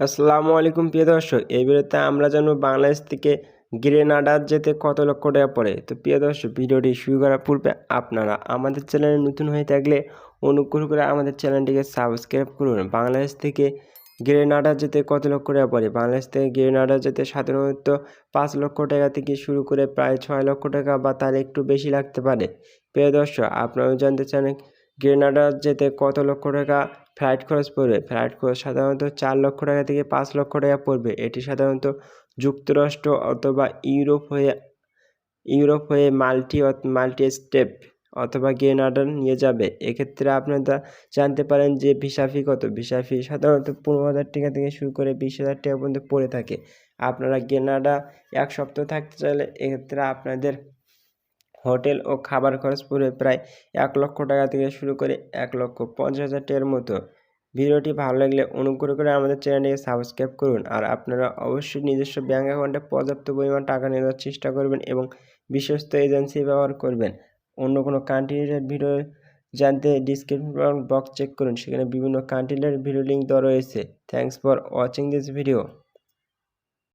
আসসালামু আলাইকুম প্রিয় দর্শক, এই ভিডিওতে আমরা জানব বাংলাদেশ থেকে গ্রেনাডার যেতে কত লক্ষ টাকা পড়ে। তো প্রিয় দর্শক, ভিডিওটি শুরু করার পূর্বে আপনারা আমাদের চ্যানেলে নতুন হয়ে থাকলে অনুগ্রহ করে আমাদের চ্যানেলটিকে সাবস্ক্রাইব করুন। বাংলাদেশ থেকে গ্রেনাডার যেতে কত লক্ষ টাকা পড়ে? বাংলাদেশ থেকে গ্রেনাডার যেতে সাধারণত পাঁচ লক্ষ টাকা থেকে শুরু করে প্রায় ছয় লক্ষ টাকা বা তার একটু বেশি লাগতে পারে। প্রিয় দর্শক আপনারাও জানতে চান গ্রেনাডার যেতে কত লক্ষ টাকা ফ্লাইট খরচ পড়বে? ফ্লাইট খরচ সাধারণত চার লক্ষ টাকা থেকে পাঁচ লক্ষ টাকা পড়বে। এটি সাধারণত যুক্তরাষ্ট্র অথবা ইউরোপ হয়ে ইউরোপ হয়ে মাল্টি মাল্টি স্টেপ অথবা গ্রেনাডা নিয়ে যাবে। এক্ষেত্রে আপনারা জানতে পারেন যে ভিসা ফি কত। ভিসা ফি সাধারণত পনেরো হাজার টাকা থেকে শুরু করে বিশ হাজার টাকা পর্যন্ত পড়ে থাকে। আপনারা গ্রেনাডা এক সপ্তাহ থাকতে চাইলে এক্ষেত্রে আপনাদের হোটেল ও খাবার খরচ পড়বে প্রায় এক লক্ষ টাকা থেকে শুরু করে এক লক্ষ পঞ্চাশ হাজার টাকার মতো। ভিডিওটি ভালো লাগলে অনুগ্রহ করে আমাদের চ্যানেলটিকে সাবস্ক্রাইব করুন। আর আপনারা অবশ্যই নিজস্ব ব্যাঙ্ক অ্যাকাউন্টে পর্যাপ্ত পরিমাণ টাকা নিয়ে নেওয়ার চেষ্টা করবেন এবং বিশ্বস্ত এজেন্সি ব্যবহার করবেন। অন্য কোনো কান্ট্রির ভিডিও জানতে ডিসক্রিপশন বক্স চেক করুন। সেখানে বিভিন্ন কান্ট্রির ভিডিও লিঙ্ক দেওয়া রয়েছে। Thanks for watching this video.